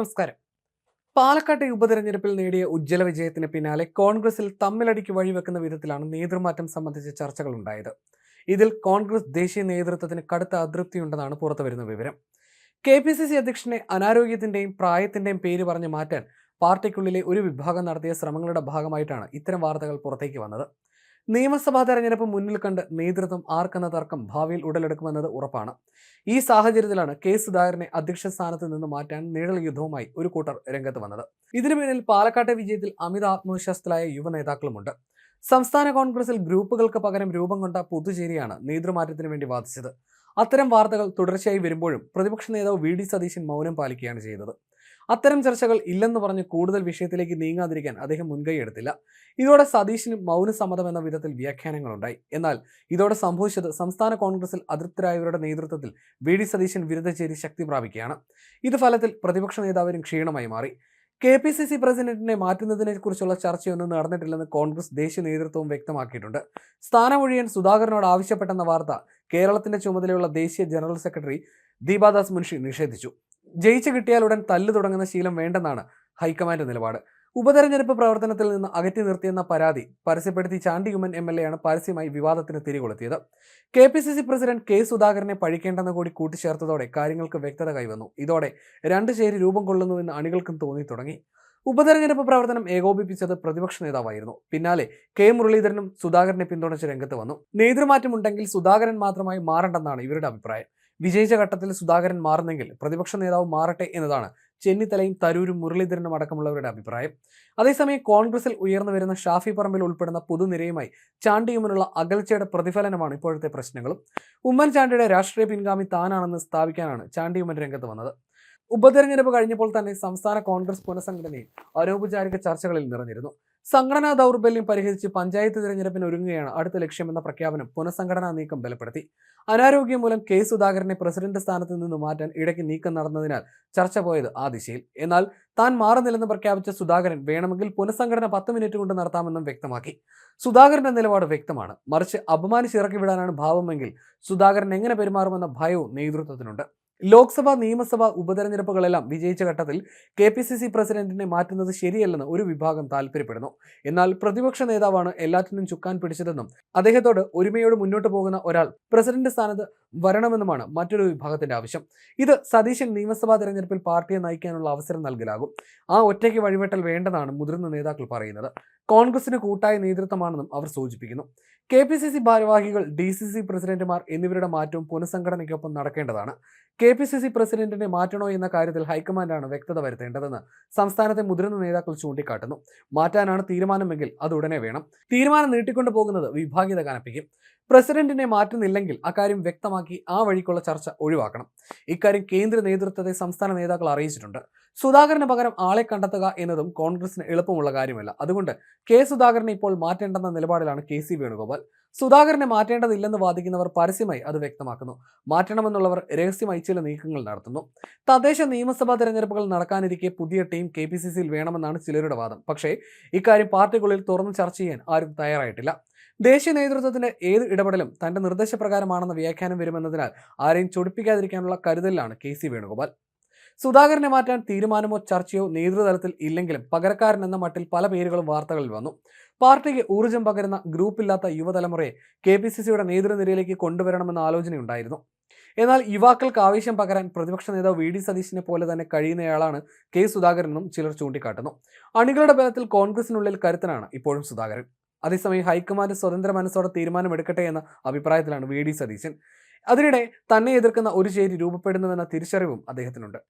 നമസ്കാരം. പാലക്കാട്ടെ ഉപതെരഞ്ഞെടുപ്പിൽ നേടിയ ഉജ്ജ്വല വിജയത്തിന് പിന്നാലെ കോൺഗ്രസിൽ തമ്മിലടിക്ക് വഴിവെക്കുന്ന വിധത്തിലാണ് നേതൃമാറ്റം സംബന്ധിച്ച ചർച്ചകൾ ഉണ്ടായത് ഇതിൽ കോൺഗ്രസ് ദേശീയ നേതൃത്വത്തിന് കടുത്ത അതൃപ്തിയുണ്ടെന്നാണ് പുറത്തുവരുന്ന വിവരം. കെ പി സി സി അധ്യക്ഷനെ അനാരോഗ്യത്തിന്റെയും പ്രായത്തിന്റെയും പേര് പറഞ്ഞ് മാറ്റാൻ പാർട്ടിക്കുള്ളിലെ ഒരു വിഭാഗം നടത്തിയ ശ്രമങ്ങളുടെ ഭാഗമായിട്ടാണ് ഇത്തരം വാർത്തകൾ പുറത്തേക്ക് വന്നത്. നിയമസഭാ തെരഞ്ഞെടുപ്പ് മുന്നിൽ കണ്ട് നേതൃത്വം ആർക്കെന്ന തർക്കം ഭാവിയിൽ ഉടലെടുക്കുമെന്നത് ഉറപ്പാണ്. ഈ സാഹചര്യത്തിലാണ് കെ സുധാകരനെ അധ്യക്ഷ സ്ഥാനത്ത് നിന്ന് മാറ്റാൻ നിഴൽ യുദ്ധവുമായി ഒരു കൂട്ടർ രംഗത്ത് വന്നത്. ഇതിനു പിന്നിൽ പാലക്കാട്ടെ വിജയത്തിൽ അമിത ആത്മവിശ്വാസത്തിലായ യുവ നേതാക്കളുമുണ്ട് സംസ്ഥാന കോൺഗ്രസിൽ ഗ്രൂപ്പുകൾക്ക് പകരം രൂപം കൊണ്ട പുതുചേരിയാണ് നേതൃമാറ്റത്തിന് വേണ്ടി വാദിച്ചത്. അത്തരം വാർത്തകൾ തുടർച്ചയായി വരുമ്പോഴും പ്രതിപക്ഷ നേതാവ് വി ഡി സതീശൻ മൗനം പാലിക്കുകയാണ് ചെയ്തത്. അത്തരം ചർച്ചകൾ ഇല്ലെന്ന് പറഞ്ഞ് കൂടുതൽ വിഷയത്തിലേക്ക് നീങ്ങാതിരിക്കാൻ അദ്ദേഹം മുൻകൈ എടുത്തില്ല. ഇതോടെ സതീഷിന് മൗനസമ്മതം എന്ന വിധത്തിൽ വ്യാഖ്യാനങ്ങളുണ്ടായി. എന്നാൽ ഇതോടെ സംഭവിച്ചത് സംസ്ഥാന കോൺഗ്രസിൽ അതൃപ്തരായവരുടെ നേതൃത്വത്തിൽ വി. ഡി. സതീശൻ വിരുദ്ധചേരി ശക്തി പ്രാപിക്കുകയാണ്. ഇത് ഫലത്തിൽ പ്രതിപക്ഷ നേതാവിനും ക്ഷീണമായി മാറി. കെ. പി. സി. സി പ്രസിഡന്റിനെ മാറ്റുന്നതിനെക്കുറിച്ചുള്ള ചർച്ചയൊന്നും നടന്നിട്ടില്ലെന്ന് കോൺഗ്രസ് ദേശീയ നേതൃത്വവും വ്യക്തമാക്കിയിട്ടുണ്ട്. സ്ഥാനമൊഴിയാൻ സുധാകരനോട് ആവശ്യപ്പെട്ടെന്ന വാർത്ത കേരളത്തിന്റെ ചുമതലയുള്ള ദേശീയ ജനറൽ സെക്രട്ടറി ദീപാദാസ് മുൻഷി നിഷേധിച്ചു. ജയിച്ചു കിട്ടിയാൽ ഉടൻ തല്ല് തുടങ്ങുന്ന ശീലം വേണ്ടെന്നാണ് ഹൈക്കമാൻഡ് നിലപാട്. ഉപതെരഞ്ഞെടുപ്പ് പ്രവർത്തനത്തിൽ നിന്ന് അകറ്റി നിർത്തിയെന്ന പരാതി പരസ്യപ്പെടുത്തി ചാണ്ടിയുമ്മൻ എം എൽ എ ആണ് പരസ്യമായി വിവാദത്തിന് തിരികൊളുത്തിയത്. K P C C president K സുധാകരനെ പഴിക്കേണ്ടെന്ന് കൂടി കൂട്ടിച്ചേർത്തതോടെ കാര്യങ്ങൾക്ക് വ്യക്തത കൈവന്നു. ഇതോടെ രണ്ട് ചേരി രൂപം കൊള്ളുന്നുവെന്ന് അണികൾക്കും തോന്നി തുടങ്ങി. ഉപതെരഞ്ഞെടുപ്പ് പ്രവർത്തനം ഏകോപിപ്പിച്ചത് പ്രതിപക്ഷ നേതാവായിരുന്നു. പിന്നാലെ കെ മുരളീധരനും സുധാകരനെ പിന്തുണച്ച് രംഗത്ത് വന്നു. നേതൃമാറ്റമുണ്ടെങ്കിൽ സുധാകരൻ മാത്രമായി മാറണ്ടെന്നാണ് ഇവരുടെ അഭിപ്രായം. വിജയിച്ച ഘട്ടത്തിൽ സുധാകരൻ മാറുന്നെങ്കിൽ പ്രതിപക്ഷ നേതാവ് മാറട്ടെ എന്നതാണ് ചെന്നിത്തലയും തരൂരും മുരളീധരനും അടക്കമുള്ളവരുടെ അഭിപ്രായം. അതേസമയം കോൺഗ്രസിൽ ഉയർന്നു വരുന്ന ഷാഫി പറമ്പിൽ ഉൾപ്പെടുന്ന പൊതുനിരയുമായി ചാണ്ടിയുമനുള്ള അകൽച്ചയുടെ പ്രതിഫലനമാണ് ഇപ്പോഴത്തെ പ്രശ്നങ്ങളും. ഉമ്മൻചാണ്ടിയുടെ രാഷ്ട്രീയ പിൻഗാമി താനാണെന്ന് സ്ഥാപിക്കാനാണ് ചാണ്ടിയുമ്മൻ രംഗത്ത് വന്നത്. ഉപതെരഞ്ഞെടുപ്പ് കഴിഞ്ഞപ്പോൾ തന്നെ സംസ്ഥാന കോൺഗ്രസ് പുനഃസംഘടനയിൽ അനൗപചാരിക ചർച്ചകളിൽ നിറഞ്ഞിരുന്നു. സംഘടനാ ദൗർബല്യം പരിഹരിച്ച് പഞ്ചായത്ത് തിരഞ്ഞെടുപ്പിന് ഒരുങ്ങുകയാണ് അടുത്ത ലക്ഷ്യമെന്ന പ്രഖ്യാപനം പുനഃസംഘടനാ നീക്കം ബലപ്പെടുത്തി. അനാരോഗ്യം മൂലം കെ സുധാകരനെ പ്രസിഡന്റ് സ്ഥാനത്ത് നിന്ന് മാറ്റാൻ ഇടയ്ക്ക് നീക്കം നടന്നതിനാൽ ചർച്ച പോയത് ആ ദിശയിൽ. എന്നാൽ താൻ മാറുന്നില്ലെന്ന് പ്രഖ്യാപിച്ച സുധാകരൻ വേണമെങ്കിൽ പുനഃസംഘടന പത്ത് മിനിറ്റ് കൊണ്ട് നടത്താമെന്നും വ്യക്തമാക്കി. സുധാകരന്റെ നിലപാട് വ്യക്തമാണ്. മറിച്ച് അപമാനിച്ചിറക്കി വിടാനാണ് ഭാവമെങ്കിൽ സുധാകരൻ എങ്ങനെ പെരുമാറുമെന്ന ഭയവും നേതൃത്വത്തിനുണ്ട്. ലോക്സഭ നിയമസഭാ ഉപതെരഞ്ഞെടുപ്പുകളെല്ലാം വിജയിച്ച ഘട്ടത്തിൽ കെ പി സി സി പ്രസിഡന്റിനെ മാറ്റുന്നത് ശരിയല്ലെന്ന് ഒരു വിഭാഗം താല്പര്യപ്പെടുന്നു. എന്നാൽ പ്രതിപക്ഷ നേതാവാണ് എല്ലാറ്റിനും ചുക്കാൻ പിടിച്ചതെന്നും അദ്ദേഹത്തോട് ഒരുമയോട് മുന്നോട്ട് പോകുന്ന ഒരാൾ പ്രസിഡന്റ് സ്ഥാനത്ത് വരണമെന്നുമാണ് മറ്റൊരു വിഭാഗത്തിന്റെ ആവശ്യം. ഇത് സതീശൻ നിയമസഭാ തെരഞ്ഞെടുപ്പിൽ പാർട്ടിയെ നയിക്കാനുള്ള അവസരം നൽകലാകും. ആ ഒറ്റയ്ക്ക് വഴിവെട്ടൽ വേണ്ടെന്നാണ് മുതിർന്ന നേതാക്കൾ പറയുന്നത്. കോൺഗ്രസിന് കൂട്ടായ നേതൃത്വമാണെന്നും അവർ സൂചിപ്പിക്കുന്നു. കെ പി സി സി ഭാരവാഹികൾ ഡി സി സി പ്രസിഡന്റുമാർ എന്നിവരുടെ മാറ്റവും പുനഃസംഘടനയ്ക്കൊപ്പം നടക്കേണ്ടതാണ്. കെ പി സി സി പ്രസിഡന്റിനെ മാറ്റണോ എന്ന കാര്യത്തിൽ ഹൈക്കമാൻഡാണ് വ്യക്തത വരുത്തേണ്ടതെന്ന് സംസ്ഥാനത്തെ മുതിർന്ന നേതാക്കൾ ചൂണ്ടിക്കാട്ടുന്നു. മാറ്റാനാണ് തീരുമാനമെങ്കിൽ അത് ഉടനെ വേണം. തീരുമാനം നീട്ടിക്കൊണ്ടു പോകുന്നത് വിഭാഗീയത കനപ്പിക്കും. പ്രസിഡന്റിനെ മാറ്റുന്നില്ലെങ്കിൽ അക്കാര്യം വ്യക്തമാക്കി ആ വഴിക്കുള്ള ചർച്ച ഒഴിവാക്കണം. ഇക്കാര്യം കേന്ദ്ര നേതൃത്വത്തെ സംസ്ഥാന നേതാക്കൾ അറിയിച്ചിട്ടുണ്ട്. സുധാകരന് പകരം ആളെ കണ്ടെത്തുക എന്നതും കോൺഗ്രസിന് എളുപ്പമുള്ള കാര്യമല്ല. അതുകൊണ്ട് കെ സുധാകരനെ ഇപ്പോൾ മാറ്റേണ്ടെന്ന നിലപാടിലാണ് കെ സി വേണുഗോപാൽ. സുധാകരനെ മാറ്റേണ്ടതില്ലെന്ന് വാദിക്കുന്നവർ പരസ്യമായി അത് വ്യക്തമാക്കുന്നു. മാറ്റണമെന്നുള്ളവർ രഹസ്യമായി ചില നീക്കങ്ങൾ നടത്തുന്നു. തദ്ദേശ നിയമസഭാ തെരഞ്ഞെടുപ്പുകൾ നടക്കാനിരിക്കെ പുതിയ ടീം കെ പി സി സിയിൽ വേണമെന്നാണ് ചിലരുടെ വാദം. പക്ഷേ ഇക്കാര്യം പാർട്ടിക്കുള്ളിൽ തുറന്ന് ചർച്ച ചെയ്യാൻ ആരും തയ്യാറായിട്ടില്ല. ദേശീയ നേതൃത്വത്തിന്റെ ഏത് ഇടപെടലും തന്റെ നിർദ്ദേശപ്രകാരമാണെന്ന വ്യാഖ്യാനം വരുമെന്നതിനാൽ ആരെയും ചൊടിപ്പിക്കാതിരിക്കാനുള്ള കരുതലിലാണ് കെ സി വേണുഗോപാൽ. സുധാകരനെ മാറ്റാൻ തീരുമാനമോ ചർച്ചയോ നേതൃതലത്തിൽ ഇല്ലെങ്കിലും പകരക്കാരൻ എന്ന മട്ടിൽ പല പേരുകളും വാർത്തകളിൽ വന്നു. പാർട്ടിക്ക് ഊർജം പകരുന്ന ഗ്രൂപ്പില്ലാത്ത യുവതലമുറയെ കെ പി സി സിയുടെ നേതൃനിരയിലേക്ക് കൊണ്ടുവരണമെന്ന ആലോചനയുണ്ടായിരുന്നു. എന്നാൽ യുവാക്കൾക്ക് ആവേശം പകരാൻ പ്രതിപക്ഷ നേതാവ് വി ഡി സതീശിനെ പോലെ തന്നെ കഴിയുന്നയാളാണ് കെ സുധാകരനെന്നും ചിലർ ചൂണ്ടിക്കാട്ടുന്നു. അണികളുടെ ബലത്തിൽ കോൺഗ്രസിനുള്ളിൽ കരുത്തനാണ് ഇപ്പോഴും സുധാകരൻ. അതേസമയം ഹൈക്കമാൻഡ് സ്വതന്ത്ര മനസ്സോടെ തീരുമാനമെടുക്കട്ടെ എന്ന അഭിപ്രായത്തിലാണ് വി ഡി സതീശൻ. അതിനിടെ തന്നെ എതിർക്കുന്ന ഒരു ചേരി രൂപപ്പെടുന്നുവെന്ന തിരിച്ചറിവും അദ്ദേഹത്തിനുണ്ട്.